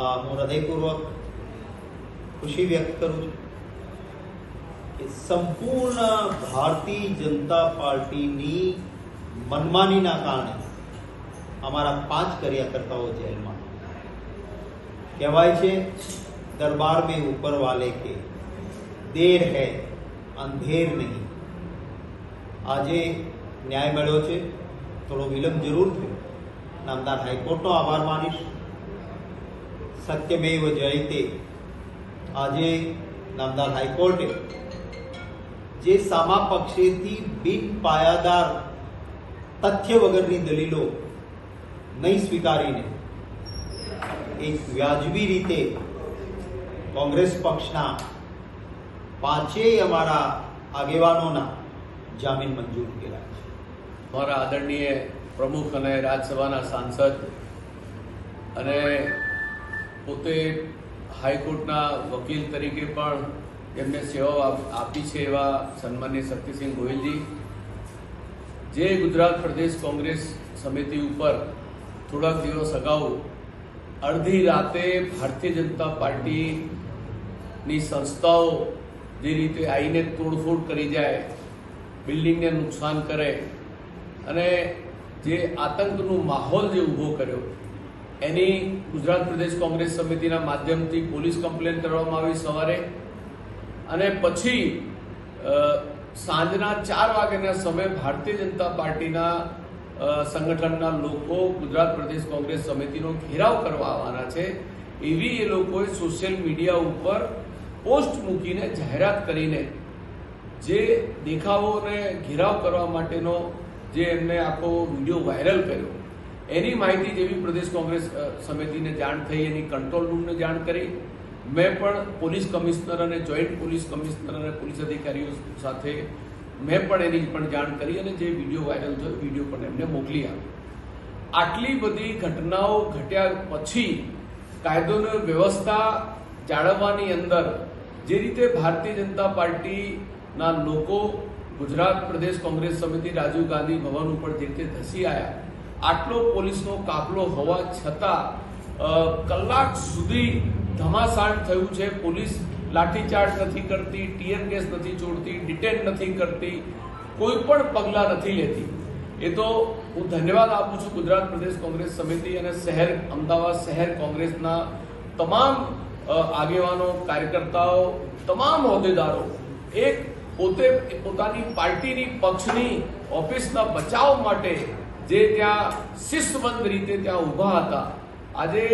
આ હું હૃદયપૂર્વક ખુશી વ્યક્ત કરું છું કે સંપૂર્ણ ભારતીય જનતા પાર્ટીની મનમાનીના કારણે અમારા પાંચ કાર્યકર્તાઓ જેલમાં કહેવાય છે દરબાર મેં ઉપર વાલે કે દેર હૈ અંધેર નહીં આજે ન્યાય મળ્યો છે થોડો વિલંબ જરૂર થયો નામદાર હાઈકોર્ટનો આભાર માનીશ સત્યમેવ જયતે આજે નામદાર હાઈકોર્ટે જે સામા પક્ષેથી બિન પાયાદાર તથ્ય વગરની દલીલો નહીં સ્વીકારીને એક વ્યાજબી રીતે કોંગ્રેસ પક્ષના પાંચેય અમારા આગેવાનોના જામીન મંજૂર કર્યા છે અમારા આદરણીય પ્રમુખ અને રાજ્યસભાના સાંસદ અને પોતે હાઈકોર્ટના વકીલ તરીકે પણ એમને સેવાઓ આપી છે એવા સન્માન્ય શક્તિસિંહ ગોહિલજી. જે ગુજરાત પ્રદેશ કોંગ્રેસ સમિતિ ઉપર થોડાક દિવસ અગાઉ અડધી રાતે ભારતીય જનતા પાર્ટીની સંસ્થાઓ જે રીતે આવીને તોડફોડ કરી જાય, બિલ્ડિંગને નુકસાન કરે અને જે આતંકનો માહોલ જે ઊભો કર્યો એની ગુજરાત પ્રદેશ કોંગ્રેસ સમિતિના માધ્યમથી પોલીસ કમ્પ્લેન કરવામાં આવી સવારે. અને પછી સાંજના ચાર વાગ્યાના સમયે ભારતીય જનતા પાર્ટીના સંગઠનના લોકો ગુજરાત પ્રદેશ કોંગ્રેસ સમિતિનો ઘેરાવ કરવા આવવાના છે. એવી એ લોકોએ સોશિયલ મીડિયા ઉપર પોસ્ટ મૂકીને જાહેરાત કરીને જે દેખાવોને ઘેરાવ કરવા માટેનો જે એમને આખો વીડિયો વાયરલ કર્યો એની માહિતી જેવી પ્રદેશ કોંગ્રેસ સમિતિને જાણ થઈ, એની કંટ્રોલ રૂમને જાણ કરી. મેં પણ પોલીસ કમિશનર અને જોઈન્ટ પોલીસ કમિશનર અને પોલીસ અધિકારીઓ સાથે મેં પણ એની પણ જાણ કરી અને જે વીડિયો વાયરલ થયો વીડિયો પણ એમને મોકલી આપ્યો આટલી બધી ઘટનાઓ ઘટ્યા પછી કાયદોની વ્યવસ્થા જાળવવાની અંદર જે રીતે ભારતીય જનતા પાર્ટીના લોકો ગુજરાત પ્રદેશ કોંગ્રેસ સમિતિ રાજીવ ગાંધી ભવન ઉપર જે રીતે ધસી આવ્યા આટલો પોલીસનો કાફલો હોવા છતાં કલાક સુધી ધમાસાણ થયું છે. પોલીસ લાઠીચાર્જ નથી કરતી, ટીયર ગેસ નથી છોડતી, ડિટેન નથી કરતી, કોઈ પણ પગલાં નથી લેતી. એ તો હું ધન્યવાદ આપું છું ગુજરાત પ્રદેશ કોંગ્રેસ સમિતિ અને શહેર, અમદાવાદ શહેર કોંગ્રેસના તમામ આગેવાનો, કાર્યકર્તાઓ, તમામ હોદ્દેદારો, એક પોતે પોતાની પાર્ટીની પક્ષની ઓફિસના બચાવ માટે જે ત્યાં શિસ્તબંધ રીતે ત્યાં ઊભા હતા, આજે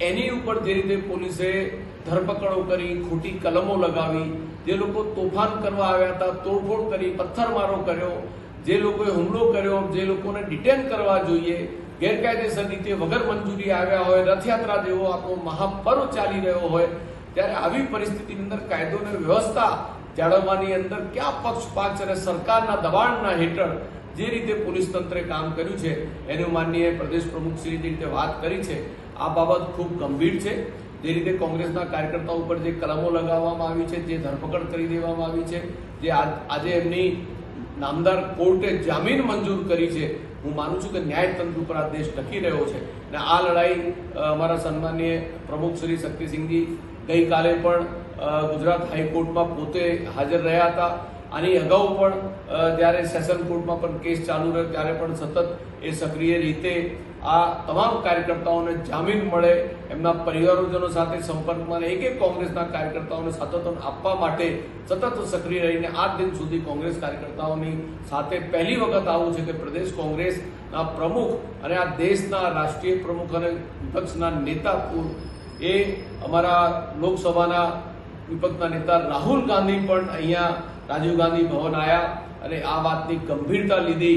એની ઉપર જે રીતે પોલીસે ધરપકડો કરી, ખોટી કલમો લગાવી, જે લોકો તોફાન કરવા આવ્યા હતા, તોડફોડ કરી, પથ્થરમારો કર્યો, જે લોકોએ હુમલો કર્યો, જે લોકોને ડિટેન કરવા જોઈએ, ગેરકાયદેસર રીતે વગર મંજૂરી આવ્યા હોય, રથયાત્રા જેવો આપણો મહાપર્વ ચાલી રહ્યો હોય, ત્યારે આવી પરિસ્થિતિની અંદર કાયદો અને વ્યવસ્થા જાળવવાની અંદર ક્યાં પક્ષપાત અને સરકારના દબાણના હેઠળ જે રીતે પોલીસ તંત્રે કામ કર્યું છે, એનું માનનીય પ્રદેશ પ્રમુખ શ્રી જે રીતે વાત કરી છે, આ બાબત ખૂબ ગંભીર છે. જે રીતે કોંગ્રેસના કાર્યકર્તા ઉપર જે કલમો લગાવવામાં આવી છે, જે ધરપકડ કરી દેવામાં આવી છે, જે આજે એમની નામદાર કોર્ટે જામીન મંજૂર કરી છે, હું માનું છું કે ન્યાયતંત્ર ઉપર આ દેશ ટકી રહ્યો છે. અને આ લડાઈ અમારા સન્માનીય પ્રમુખ શ્રી શક્તિસિંહજી ગઈકાલે પણ ગુજરાત હાઈકોર્ટમાં પોતે હાજર રહ્યા હતા. આની અગાઉ પણ જ્યારે સેશન કોર્ટમાં પણ કેસ ચાલુ રહ્યો, ત્યારે પણ સતત એ સક્રિય રીતે આ તમામ કાર્યકર્તાઓને જામીન મળે, એમના પરિવારજનો સાથે સંપર્કમાં એક એક કોંગ્રેસના કાર્યકર્તાઓને સાતત્ય આપવા માટે સતત સક્રિય રહીને આજ દિન સુધી કોંગ્રેસ કાર્યકર્તાઓની સાથે પહેલી વખત આવું છે કે પ્રદેશ કોંગ્રેસના પ્રમુખ અને આ દેશના રાષ્ટ્રીય પ્રમુખ અને વિપક્ષના નેતા એ અમારા લોકસભાના વિપક્ષના નેતા રાહુલ ગાંધી પણ અહીંયા રાજીવ ગાંધી ભવન આવ્યા અને આ વાતની ગંભીરતા લીધી.